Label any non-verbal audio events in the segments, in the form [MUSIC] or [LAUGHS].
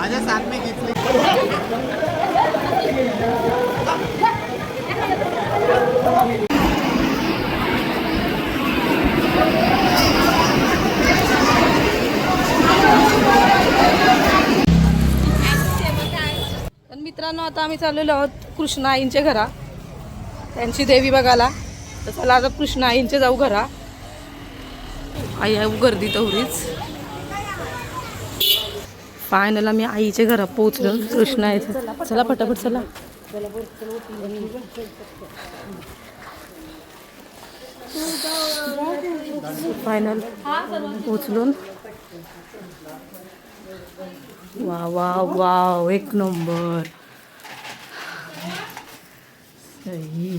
माझ्या साथ मी घेतली. मित्रांनो आता आम्ही चाललेलो आहोत कृष्णा आईंच्या घरा. त्यांची देवी बघायला. तर चला आता कृष्णा आईंचे जाऊ घरा. आई आहे गर्दी तेवढीच फायनल आम्ही आईच्या घरात पोहोचलो. कृष्ण आईचं चला पटापट चला. फायनल पोचलो वा वा वा एक नंबर. सही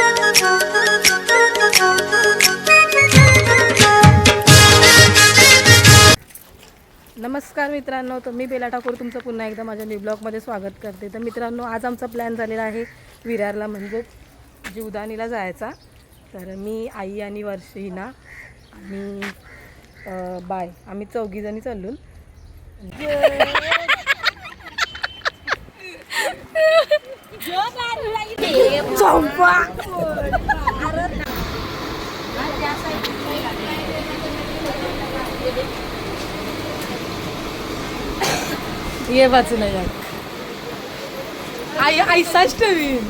नमस्कार मित्रांनो तर मी बेला ठाकूर तुमचं पुन्हा एकदा माझ्या न्यू ब्लॉगमध्ये स्वागत करते. तर मित्रांनो आज आमचा प्लॅन झालेला आहे विरारला म्हणजेच जीवदानीला जायचा. तर मी आई आणि वर्षिना आणि बाय. आम्ही चौघीजणी चाललो चंपा ये वाचून या आई आईसाच ठेवीन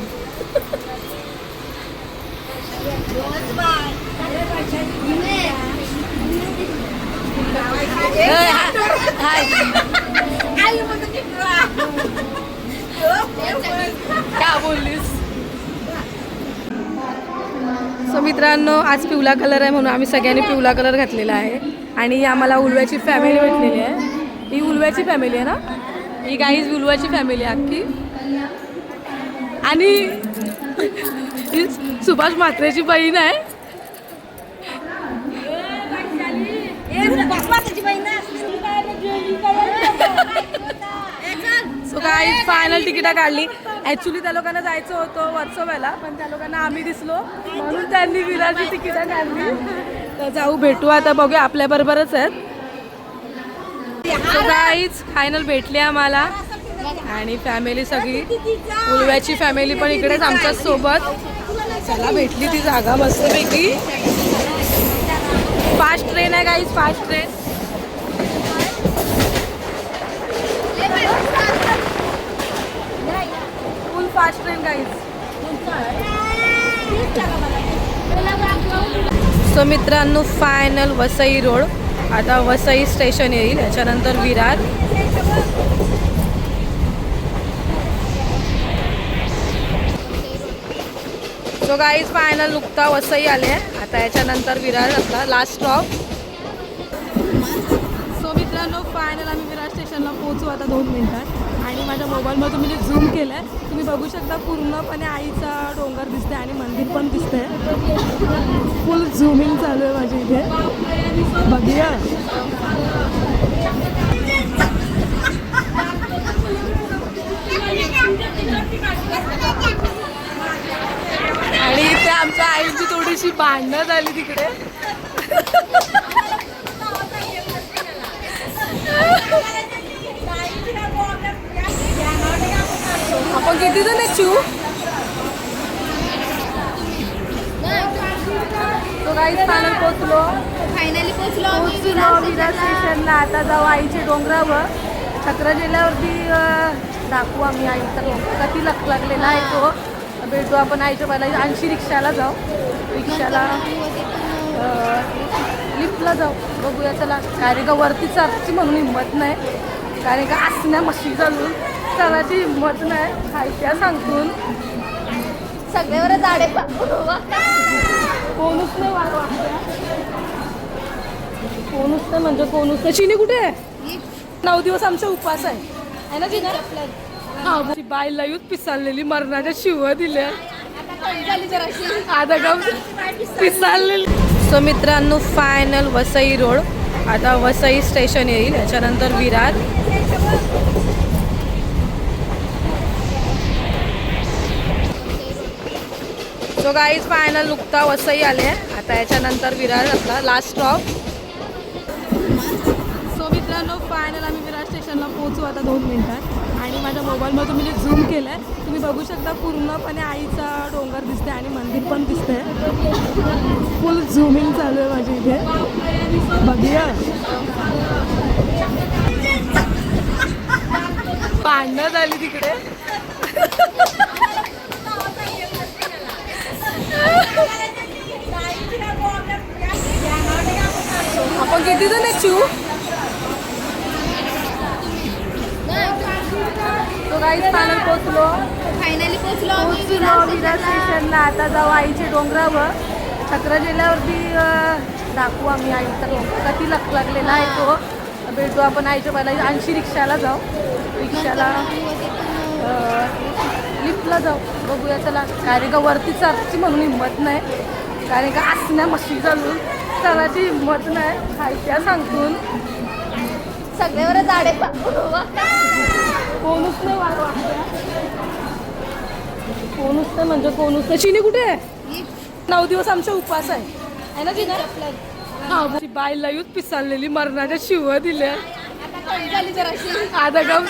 काय बोललीस सो मित्रांनो आज पिवळा कलर आहे म्हणून आम्ही सगळ्यांनी पिवळा कलर घातलेला आहे. आणि आम्हाला उलव्याची फॅमिली भेटलेली आहे. ही उलव्याची फॅमिली आहे ना? ही गाईज उलव्याची फॅमिली आहे अख्खी. आणि [LAUGHS] ही सुभाष म्हात्रेची बहीण आहे. सो काही फायनल तिकीटा काढली. ॲक्च्युली त्या लोकांना जायचं होतं वर्सोव्याला पण त्या लोकांना आम्ही दिसलो. म्हणून त्यांनी विराची तिकीटं काढली तर जाऊ भेटू. आता बघूया आपल्या बरोबरच आहेत आईच फायनल भेटली आम्हाला. आणि फॅमिली सगळी. उलव्याची फॅमिली पण इकडेच आमच्यासोबत. चला भेटली ती जागा मस्तपैकी. फास्ट ट्रेन आहे guys fast train full so मित्रांनो फायनल वसई रोड. आता वसई स्टेशन येईल. याच्यानंतर विरार. सो गाईज फायनल नुकता वसई आले आता याच्यानंतर विरार असला लास्ट स्टॉप सो मित्रांनो फायनल आम्ही विरार स्टेशनला पोहोचू आता दोन मिनिटात. आणि माझ्या मोबाईलमध्ये मी झूम केलं आहे तुम्ही बघू शकता पूर्णपणे आईचा डोंगर दिसते आणि मंदिर पण दिसतंय. फुल झूमिंग चालू आहे माझी इथे. बघूया. आणि इथे आमच्या आईची थोडीशी भांडणं झाली तिकडे. किती जण आहे चिऊ तो काही फायनल पोचलो फायनली पोहोचलो आम्ही पोचलो विरार स्टेशनला. आता जाऊ आईच्या डोंगरावर. छत्र जिल्ह्यावरती दाखवू आम्ही आईचा डोंगर किती लक लागलेला आहे तो. भेटू आपण आईच्या पहिला ऐंशी रिक्षाला जाऊ. रिक्षाला लिफ्टला जाऊ. बघूया चला. कारण का वरती चढची म्हणून हिंमत नाही. कारण का असण्या मशी चालून चढायची हिंमत नाही. खायच्या सांगतून सगळ्यावर झाडे कोणच नाही वा- वाटतंय. कोणच नाही म्हणजे कोणच नाही. चिनी कुठे आहे? नऊ दिवस आमचा उपवास आहे. है ना चिनी हा ती बाईला येऊन पिसाळलेली मरणाच्या शिव दिल्या. आता गाव पिसाळलेली. सो मित्रांनो फायनल वसई रोड. आता वसई स्टेशन येईल. याच्यानंतर विरार. सो गाईज फायनल लुकता वसई आले आता याच्यानंतर विरार आपला लास्ट स्टॉप सो मित्रांनो फायनल आम्ही विरार स्टेशनला पोहोचू आता दोन मिनटात आणि माझ्या मोबाईलमध्ये मी झूम केलं आहे तुम्ही बघू शकता पूर्णपणे आईचा डोंगर दिसते आणि मंदिर पण दिसते फुल झुमिंग चालू आहे माझी इथे बघूया भांडणं झाली तिकडे किती जण आहे चिऊ तो काही फायनल पोचलो. फायनली पोचलो आम्ही पोचलो विरार विरार स्टेशनला. स्टेशनला. आता जाऊ आईच्या डोंगरावर. छत्र जिल्ह्यावरती दाखवू आम्ही आईचा डोंगर कधी लग लागलेला आहे तो. भेटू आपण आईच्या पहिला ऐंशी रिक्षाला जाऊ. रिक्षाला लिफ्टला जाऊ. बघूया चला. कारण का वरती चढची म्हणून हिंमत नाही. कारण का असण्या मशी घालून चढायची हिंमत नाही खायच्या सांगतून सगळ्यावर झाडे कोणच नाही वाट वाटतं कोणच नाही म्हणजे कोणच नाही. चिनी कुठे आहे? नऊ दिवस आमचा उपवास आहे. आहे ना चिनी हा येऊन पिसाळलेली मरणाच्या शिव दिल्या. आता गाव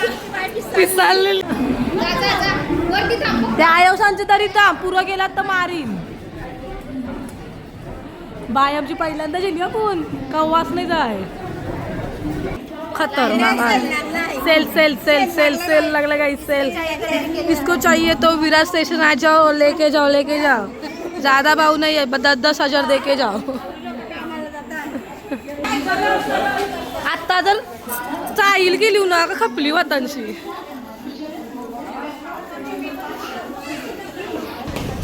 पिसाळलेली. थांब. त्या आयोसांचे तरी तर पुरं गेलात तर मारीन. बाय आमची पहिल्यांदा गेली आपण कव्वाच नाही जाय. खतरनाक आहे sale sale sale sale sale लगला गाई सेल. इसको चाहिए तो विराट स्टेशन आ जाओ लेके जाओ लेके जाओ. ज्यादा भाव नहीं है दस दस हजार दे के जाओ. आता जर चाईल गेली ना का खपली वातांशी?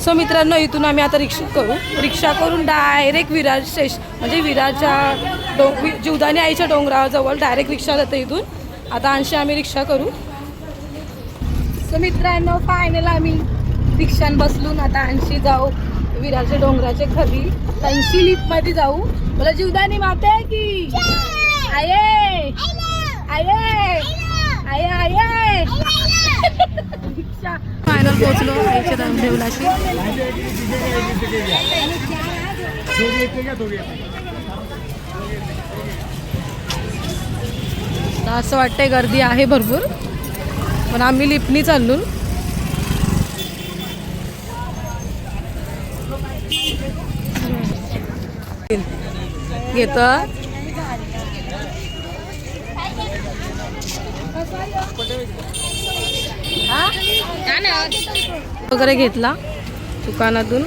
सो मित्रांनो इथून आम्ही आता रिक्षा करू. रिक्षा करून डायरेक्ट विरार स्टेशन म्हणजे विरारच्या डो वि- जीवदानी आईच्या डोंगराजवळ डायरेक्ट रिक्षा जाते इथून. आता आणशी आम्ही रिक्षा करू. सो मित्रांनो फायनल आम्ही रिक्षान बसलून आता आणशी जाऊ विरारच्या डोंगराचे खरी ऐंशी लिफ्टमध्ये जाऊ. मला जीवदानी माते आहे की? आये! आये! आये! आये [LAUGHS] रिक्षा फायनल पोहोचलो आईच्या देवलाशी असं वाटतंय गर्दी आहे भरपूर पण आम्ही लिपणी चाललो. घेतो वगैरे घेतला दुकानातून.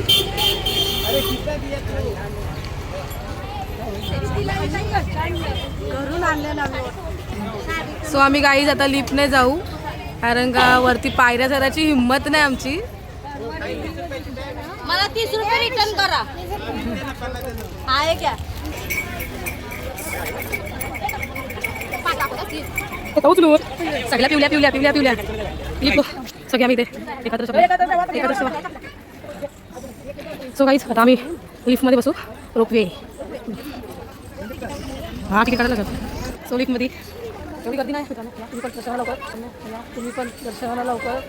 सो आम्ही गाईज आता लिफ्टने जाऊ. कारण का वरती पायऱ्या चढायची हिंमत नाही आमची. मला तीस रुपये रिटर्न करा. आहे क्या उचलू. सगळ्या पिवल्या पिवल्या पिवल्या पिवल्या. सगळ्या आम्ही इथे. एकत्र सगळे एकत्र सो काहीच आता आम्ही लिफ्टमध्ये बसू. रोपवे हा किती काढायला जातो सो लिफ्टमध्ये. एवढी गर्दी नाही. तुम्ही पण दर्शनाला लवकर. तुम्ही पण दर्शनाला लवकर.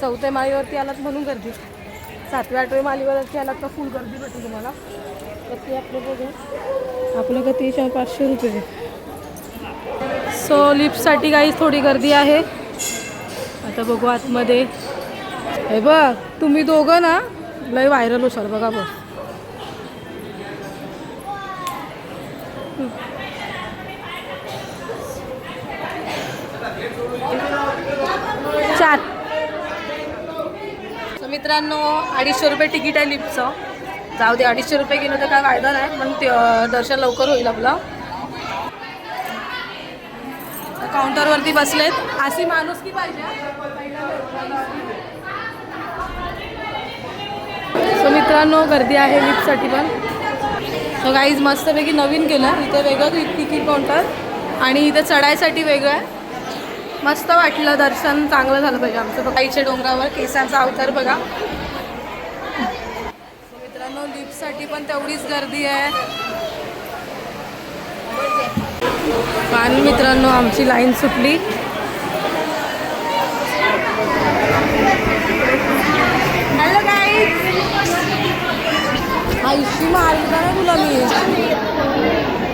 चौथ्या माळीवरती आलात म्हणून गर्दी. सातव्या आठव्या माळीवरती आलात तर फुल गर्दी भेटेल तुम्हाला. तर ते आपलं बघू. आपलं गती चार पाचशे रुपये. सो लिफ्टसाठी काही थोडी गर्दी आहे. आता बघू आतमध्ये. हे बघ तुम्ही दोघं ना लय व्हायरल होशाल बघा बघ. चार. So मित्रांनो अडीचशे रुपये तिकीट आहे लिफ्टचं जाऊ दे अडीचशे रुपये गेलो तर काय फायदा नाही पण ते दर्शन लवकर होईल आपलं. काउंटरवरती बसलेत. अशी माणूस की पाहिजे सो मित्रांनो गर्दी आहे लिफ्टसाठी पण. सो गाईज मस्तपैकी नवीन केलं. इथे वेगळं तिकीट काउंटर. आणि इथे चढायसाठी वेगळं आहे. मस्त वाटलं दर्शन चांगलं झालं पाहिजे आमचं. बघा आईच्या डोंगरावर केसांचा अवतार बघा. मित्रांनो लिफ्टसाठी पण तेवढीच गर्दी आहे. आणि मित्रांनो आमची लाईन सुटली. आयुष्य मारली का नाही तुला मी.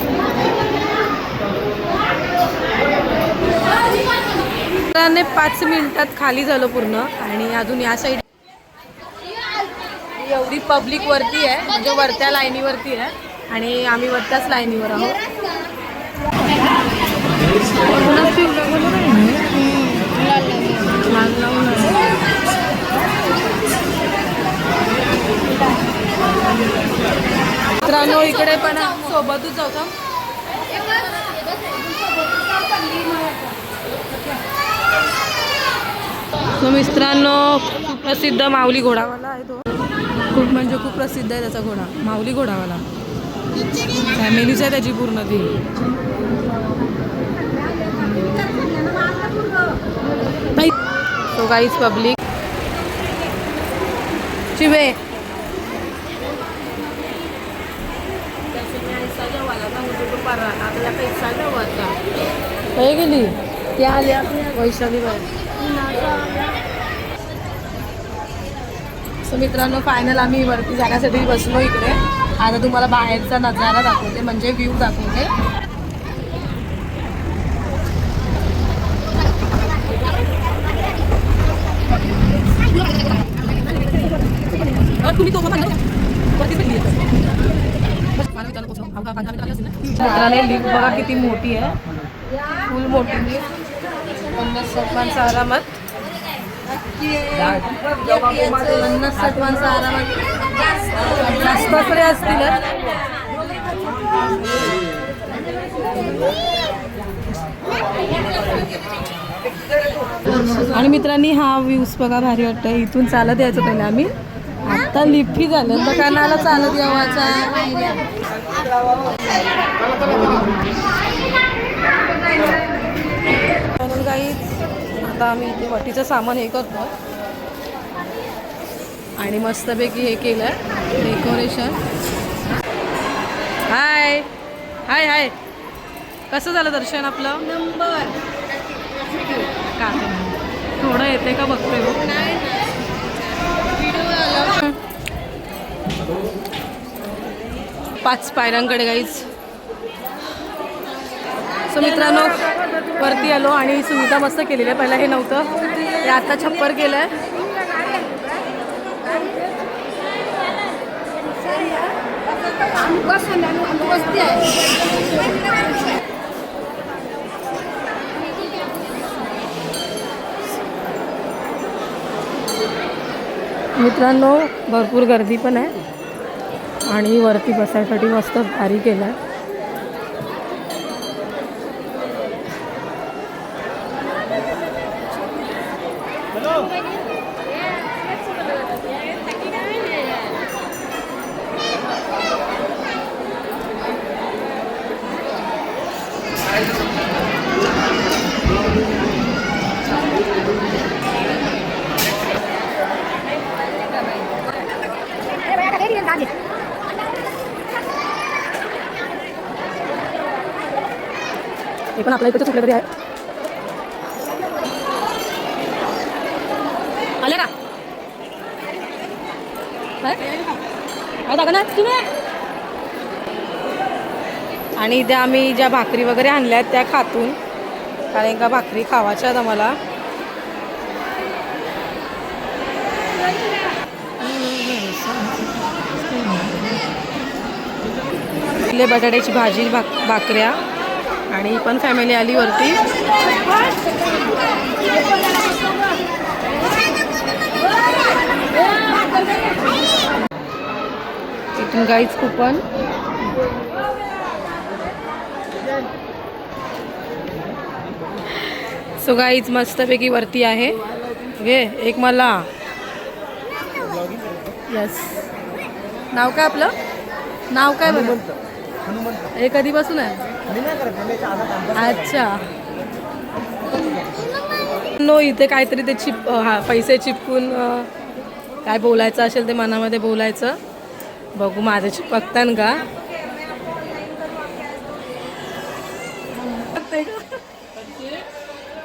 मित्रांनी पाच मिनिटात खाली झालं पूर्ण आणि अजून या साईड एवढी पब्लिक वरती आहे म्हणजे वरत्या लाईनीवरती आहे आणि आम्ही वरत्याच लाईनीवर आहोत म्हणूनच पिवळं बोलू नाही. लाल लावून आहे. मित्रांनो इकडे पण सोबतच जाऊ तो मित्रांनो प्रसिद्ध माऊली घोडावाला आहे तो. खूप म्हणजे खूप प्रसिद्ध आहे त्याचा घोडा माऊली घोडावाला. फॅमिलीच आहे त्याची पूर्ण ती तो गाईच पब्लिक चिवे काय गेली? त्या आल्या वैशाली बाहेर सो मित्रांनो फायनल आम्ही वरती जाण्यासाठी बसलो इकडे. आता तुम्हाला बाहेरचा नजारा दाखवते म्हणजे व्ह्यू दाखवते. लिफ्ट बघा किती मोठी आहे. फुल मोठी पन्नास माणसं आरामात पन्नास माणसं आरामात जास्त तरी असतील आणि मित्रांनी हा व्ह्यूज बघा भारी वाटतं इथून चालत यायचं पहिले आम्ही. आता लिफ्टी झालं तर कानाला चालत यावाचा. म्हणून काही आता आम्ही इथे वटीचं सामान हे करतो आणि मस्तपैकी हे केलं आहे डेकोरेशन. हाय. हाय हाय. कसं झालं दर्शन आपलं? नंबर. का? थोडं येते का बघतोय हो पाच पायऱ्यांकडे गाईच सो मित्रांनो वरती आलो आणि सुविधा मस्त केलेली आहे. पहिला हे नव्हतं. ते आता छप्पर केलं आहे मित्रांनो भरपूर गर्दी पण आहे. आणि वरती बसायसाठी मस्त भारी केलं आहे आपल्या इकडचं कुठलं तरी आहे. आले का? दादा ना तुम्ही? आणि इथे आम्ही ज्या भाकरी वगैरे आणल्या आहेत त्या खातून कारण का भाकरी खावाच्या आहेत आम्हाला. बटाट्याची भाजी भाक भाकऱ्या. आणि ही पण फॅमिली आली वरती इथून गाईच कुपन सो गाईच मस्तपैकी वरती आहे. घे एक मला. यस नाव काय आपलं? नाव काय म्हणतं हे कधीपासून आहे? अच्छा. नो इथे काहीतरी ते चिप हा पैसे चिपकून काय बोलायचं असेल ते मनामध्ये बोलायचं. बघू माझे चिपकतान का?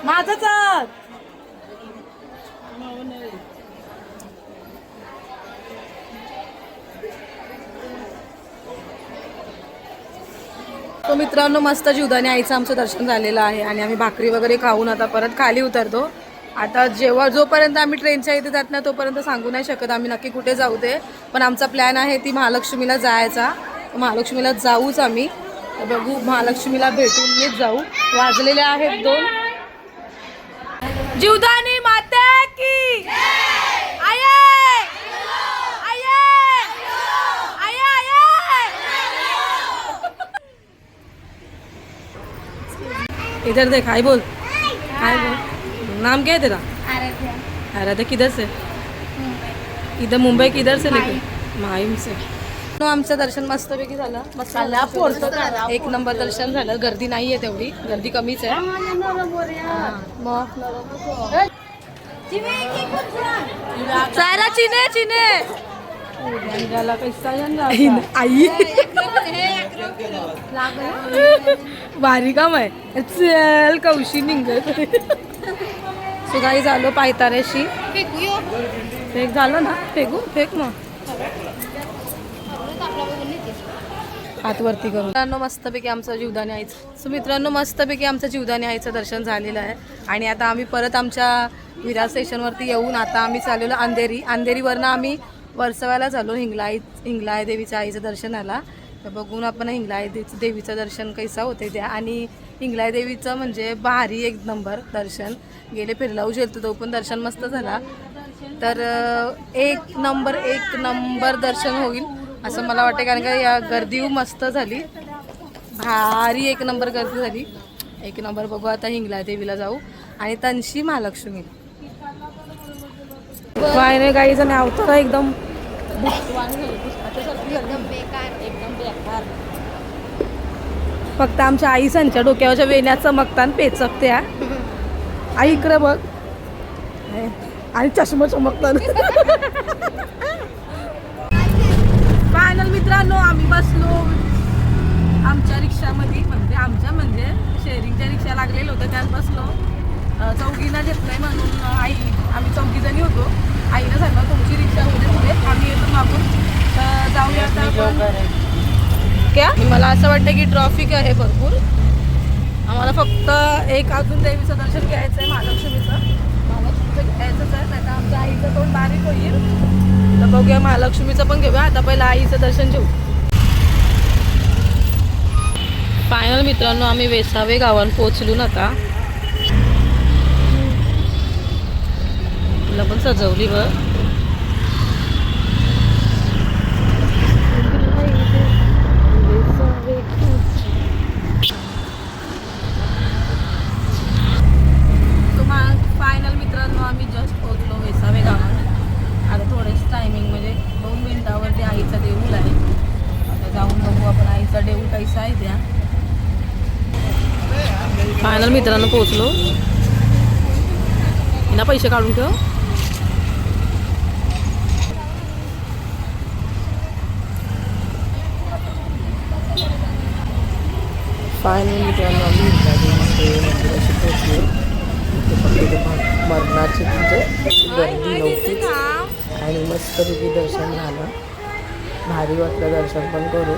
माझाच तो मित्रांनो मस्त जीवदानी आईचं आमचं दर्शन झालेलं आहे आणि आम्ही भाकरी वगैरे खाऊन आता परत खाली उतरतो. आता जेव्हा जोपर्यंत आम्ही ट्रेनच्या इथे जात नाही तोपर्यंत सांगू नाही शकत आम्ही नक्की कुठे जाऊ ते. पण आमचा प्लॅन आहे ती महालक्ष्मीला जायचा. महालक्ष्मीला जाऊच आम्ही. बघू महालक्ष्मीला भेटून मीच जाऊ. वाजलेले आहेत दोन. जीवदानी माते की आये आये आये आये इधर देख हाय बोल। हाय बोल। नाम क्या है तेरा? आराध्या। किधर से? इधर मुंबई किधर से लेके? माहीम। से। नो आमचं दर्शन मस्तपैकी झालं. मस्त एक नंबर दर्शन झालं. गर्दी नाही आहे तेवढी. गर्दी कमीच आहे. मग? चिने चिने. आई. भारी काम आहे. चल कौशी निघत. सो काही झालो पायताऱ्याशी. फेक झालं ना? फेकू? फेक मग. हातवरती करून. मित्रांनो मस्तपैकी आमचं जीवदानी आईचं. सो मित्रांनो मस्तपैकी आमचं जीवदानी आईचं दर्शन झालेलं आहे. आणि आता आम्ही परत आमच्या विरार स्टेशनवरती येऊन आता आम्ही चाललेलो अंधेरी. अंधेरीवरनं आम्ही वर्सवायला झालो हिंगलाई हिंगलाय देवीच्या आईचं दर्शनाला. तर बघून आपण हिंगलाय देवीचं देवीचं दर्शन कैसा होते त्या आणि हिंगलाय देवीचं म्हणजे भारी एक नंबर दर्शन. गेले फिरलाऊ झेलतो तो पण दर्शन मस्त झाला. तर एक नंबर एक नंबर दर्शन होईल असं मला वाटतं कारण का या गर्दी मस्त झाली. भारी एक नंबर गर्दी झाली. एक नंबर बघू आता हिंगला देवीला जाऊ. आणि तनशी महालक्ष्मी. काय नाही काही जण एकदम फक्त आमच्या आई संच्या डोक्यावरच्या वेण्या चमकता पेचकत्या आई इकडे बघ. आणि चष्मा चमकतात फायनल मित्रांनो आम्ही बसलो. आमच्या रिक्षामध्ये म्हणजे आमच्या म्हणजे शेअरिंगच्या रिक्षा लागलेलं होतं त्यात बसलो. चौघीना चौघींना घेत नाही म्हणून आई आम्ही चौघीजणी होतो. आईनं सांगितलं तुमची रिक्षा होते पुढे आम्ही येतो मागून. तर जाऊया आता आपण. क्या? मला असं वाटतं की ट्रॉफिक आहे भरपूर. आम्हाला फक्त एक अजून देवीचं दर्शन घ्यायचं आहे महालक्ष्मीचं. महालक्ष्मीचं घ्यायचंच आहे नाही तर आमच्या आईचं तोंड बारीक होईल. तर बघूया महालक्ष्मीचं पण घेऊया. आता पहिलं आईचं दर्शन घेऊ. फायनल मित्रांनो आम्ही वेसावे गावात पोहोचलो ना आता. तुला पण सजवली बघ. फायनल मित्रांनो आम्ही जस्ट पोहोचलो वेसावे गावात आता थोडेच टायमिंग म्हणजे दोन मिनिटावरती आईचा देऊळ आहे. आता जाऊन बघू आपण आईचा देऊळ कैसा आहे त्या. फायनल मित्रांनो पोहोचलो. ना पैसे काढून ठेव. फायनल मित्रांनो आम्ही मंदिराशी पोहोचलो इथे फक्त मरणाची म्हणजे गर्दी नव्हतीच आणि मस्तपैकी दर्शन झालं. भारी वाटलं दर्शन पण करू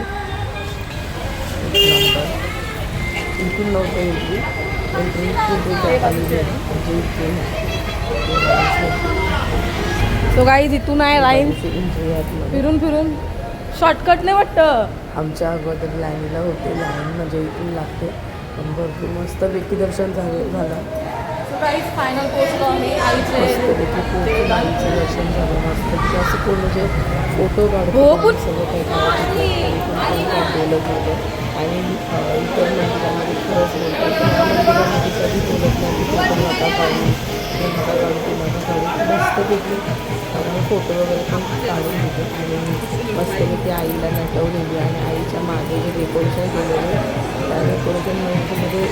इथून नव्हतं एंट्री. एंट्री. म्हणजे इथून तो काही तिथून आहे. लाईन फिरून फिरून. शॉर्टकट नाही वाटतं. आमच्या अगोदर लाईनीला होते. लाईन म्हणजे इथून लागते. पण भरपूर मस्तपैकी दर्शन झालं झालं. फायनल आम्ही. आईचे दर्शन झालं. असं कोण म्हणजे फोटो काढतो हो, सगळं काही बोलत नव्हतं आणि इतर मंदिरांमध्ये खरंच मंदिरामध्ये कधी बोलत नाही पण नका नका मस्तपैकी फोटो वगैरे पण काढून घेतो आणि मस्तपैकी आईला नटवलेली आणि आईच्या मागे जे डेकोरेशन केलेलं आहे, त्या डेकोरेशनमध्ये मस्तपैकी म्हणजे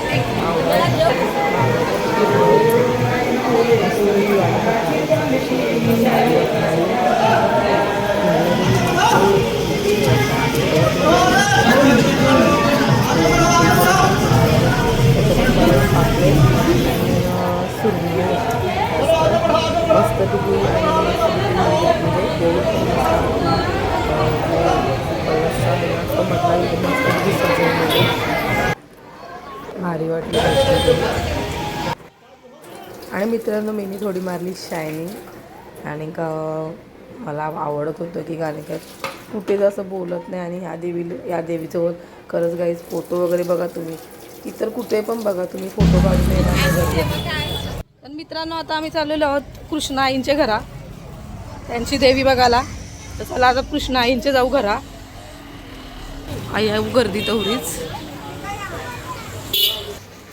देवी मस्तपैकी भारी वाटली आणि मित्रांनो मी थोडी मारली शायनिंग. आणि का मला आवडत होतं की कारण का कुठेच असं बोलत नाही आणि ह्या देवी या देवीचं खरंच गाईज फोटो वगैरे बघा तुम्ही. इतर कुठे पण बघा तुम्ही फोटो काढून येणार आहे. तर मित्रांनो आता आम्ही चाललेलो आहोत कृष्णा आईंच्या घरा. त्यांची देवी बघायला. तर चला आता कृष्णा आईंचे जाऊ घरा. आई आहे गर्दी तेवढीच.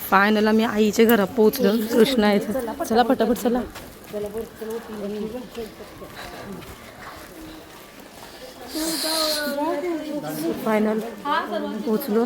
फायनल आम्ही आईच्या घरा पोहोचलो कृष्णा आईचं चला पटापट चला. फायनल पोचलो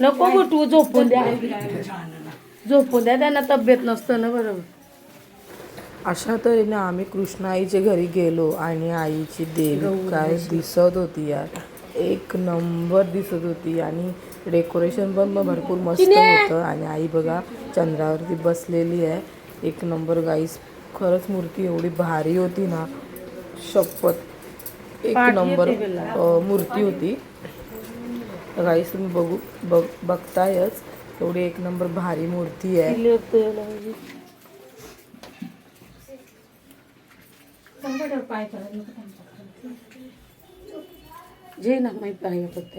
नको गोटू झोपून द्या. झोपून द्या त्यांना तब्येत नसतं ना बरोबर. अशा तऱ्हेने आम्ही कृष्णाईच्या घरी गेलो आणि आईची देवी काय दिसत होती यार. एक नंबर दिसत होती आणि डेकोरेशन पण भरपूर मस्त होतं. आणि आई बघा चंद्रावरती बसलेली आहे. एक नंबर गाईस खरंच मूर्ती एवढी भारी होती ना. शपथ. एक नंबर मूर्ती होती. गाईस तुम्ही बघू बघ बघतायच. एवढी एक नंबर भारी मूर्ती आहे. जे ना माहीत पाहिजे फक्त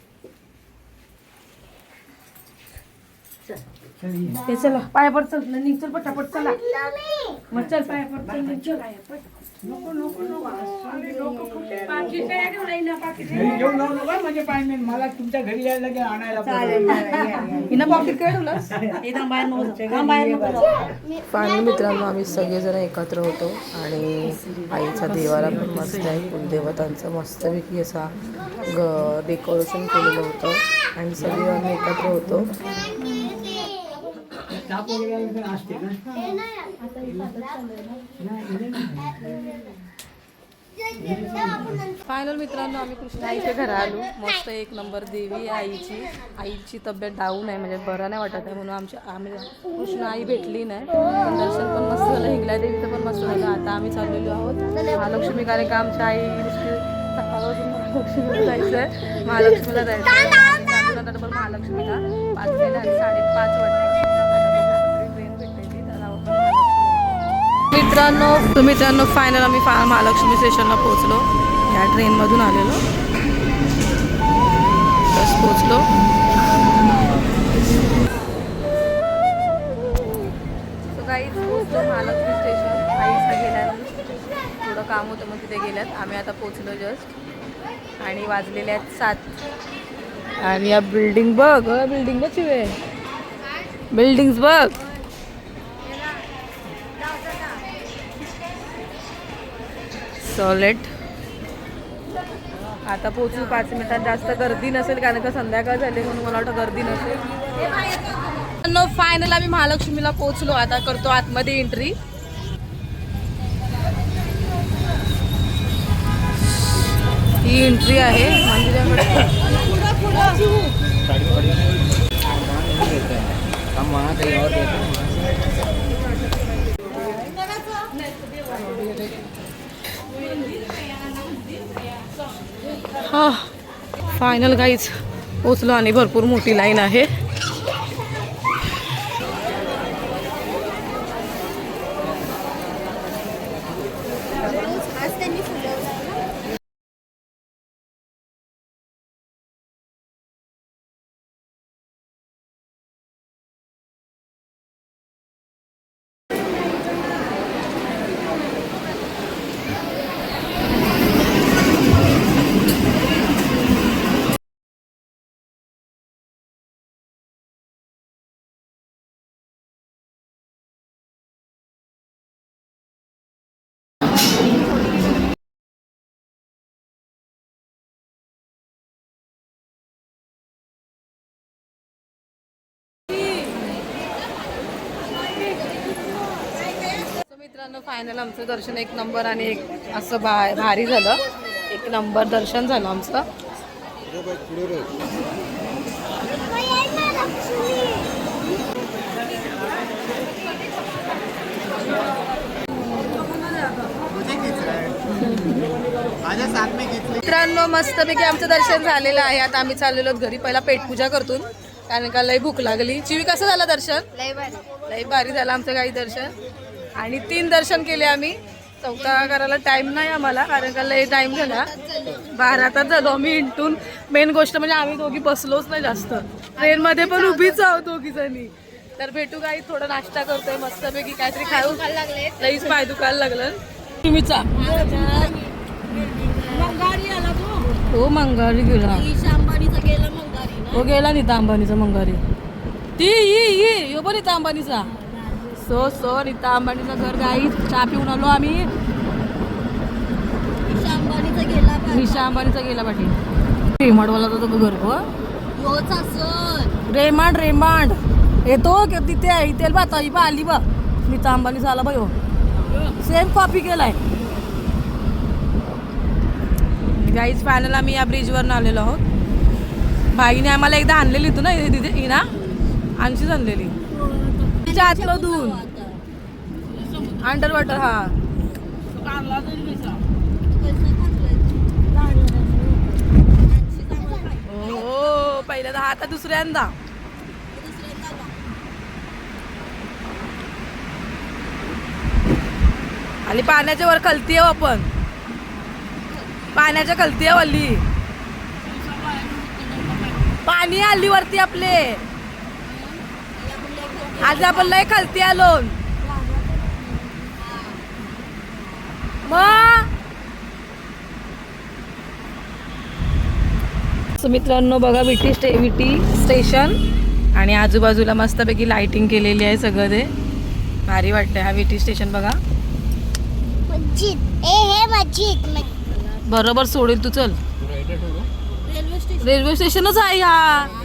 हे चला पाया पड चल. निघ चल पटापट चला. मग चल पाया पड चल निघ चल. नको म्हणजे पाहिजे मला तुमच्या घरी यायला की आणायला पाहिजे. हिनं पाकिट काय ठेवलं? [LAUGHS] फायनली मित्रांनो आम्ही सगळेजण एकत्र होतो आणि आईचा देवारा पण मस्त आहे. कुलदेवतांचं मस्तपैकी असा ग डेकोरेशन केलेलं होतं. आणि सगळे आम्ही एकत्र होतो. ताप वगैरे असते ना फायनल मित्रांनो आम्ही कृष्ण आईच्या घरा आलो. मस्त एक नंबर देवी आहे आईची. आईची तब्येत डाऊन आहे म्हणजे बरं नाही वाटत आहे म्हणून आमच्या आम्ही कृष्ण आई भेटली नाही. पण दर्शन पण मस्त झालं हिंगला देवीचं पण मस्त झालं. आता आम्ही चाललेलो आहोत. महालक्ष्मी कारण का आमच्या आई महालक्ष्मीला जायचं आहे महालक्ष्मीला जायचं आहे महालक्ष्मीला. पाच साडेपाच वाजता. मित्रांनो मित्रांनो फायनल आम्ही फा महालक्ष्मी स्टेशनला पोहोचलो. या ट्रेनमधून आलेलो. बस पोचलो काही पोचलो महालक्ष्मी स्टेशन आईचा गेल्यानं थोडं काम होतं मग तिथे गेल्यात. आम्ही आता पोचलो जस्ट आणि वाजलेले आहेत सात. आणि या बिल्डिंग बघ बिल्डिंग बघ बिल्डिंग्स बघ. सॉलेट. आता पोचू पाच मिनिटात. जास्त गर्दी नसेल कारण का संध्याकाळ झाली म्हणून मला वाटतं गर्दी नसेल. नो फायनल आम्ही महालक्ष्मीला पोचलो आता करतो आतमध्ये एंट्री ही एंट्री आहे. मंदिराकडे हा फायनल काहीच पोचलो आणि भरपूर मोठी लाईन आहे. मित्रांनो फायनल आमचं दर्शन एक नंबर आणि एक असं भा भारी झालं. एक नंबर दर्शन झालं आमचं. मित्रांनो मस्तपैकी आमचं दर्शन झालेलं आहे. आता आम्ही चाललेलो घरी. पहिला पेटपूजा करतून. कारण का लई भूक लागली. चिवी कसं झालं दर्शन? लय भारी झालं आमचं काही दर्शन. आणि तीन दर्शन केले आम्ही. चौथा करायला टाइम नाही आम्हाला कारण का लई टाइम झाला. बारा तास झालो आम्ही इंटून मेन गोष्ट म्हणजे आम्ही दोघी बसलोच नाही जास्त. ट्रेनमध्ये पण उभीच आहोत दोघी जणी तर भेटू काही थोडा नाश्ता करतोय मस्तपैकी काहीतरी खाऊ. लागले लईच पाय दुखायला लागलं. तुम्हीचा हो मंगारी गेला. हो गेला नीता अंबानीचा मंगारी. ती ये ये नीता अंबानीचा. सो सो नीता अंबानीचं घर गाई चहा पिऊन आलो आम्ही. ईशा अंबानीचा गेला निशा अंबानीचा गेला पाठी. रेमांडवाला तो घर हो. योच असं रेमांड रेमांड. येतो की तिथे आहे इथे बा ताई बा आली बा नीता अंबानीचा आला बा हो. सेम कॉपी केलाय. गाईज फायनल आम्ही या ब्रिजवरून आलेलो आहोत. बाईने आम्हाला एकदा आणलेली तू ना तिथे ही ना आणशीच आणलेली. तिच्या आतमधून अंडर वॉटर हा. हो पहिल्यांदा हा आता दुसऱ्यांदा. आणि पाण्याच्या वर कलती आहे आपण. पाण्याच्या कलती आहे वल्ली पाणी आली वरती आपले. आज आपण लय खालती आलो. मित्रांनो बघा विटी स्टे विटी स्टेशन. आणि आजूबाजूला मस्तपैकी लाइटिंग केलेली आहे सगळं ते. भारी वाटतंय हा विटी स्टेशन बघा. मस्जिद. ए हे मस्जिद. बरोबर सोडेल तू चल. रेल्वे स्टेशन रेल्वे स्टेशनच आहे हा हा.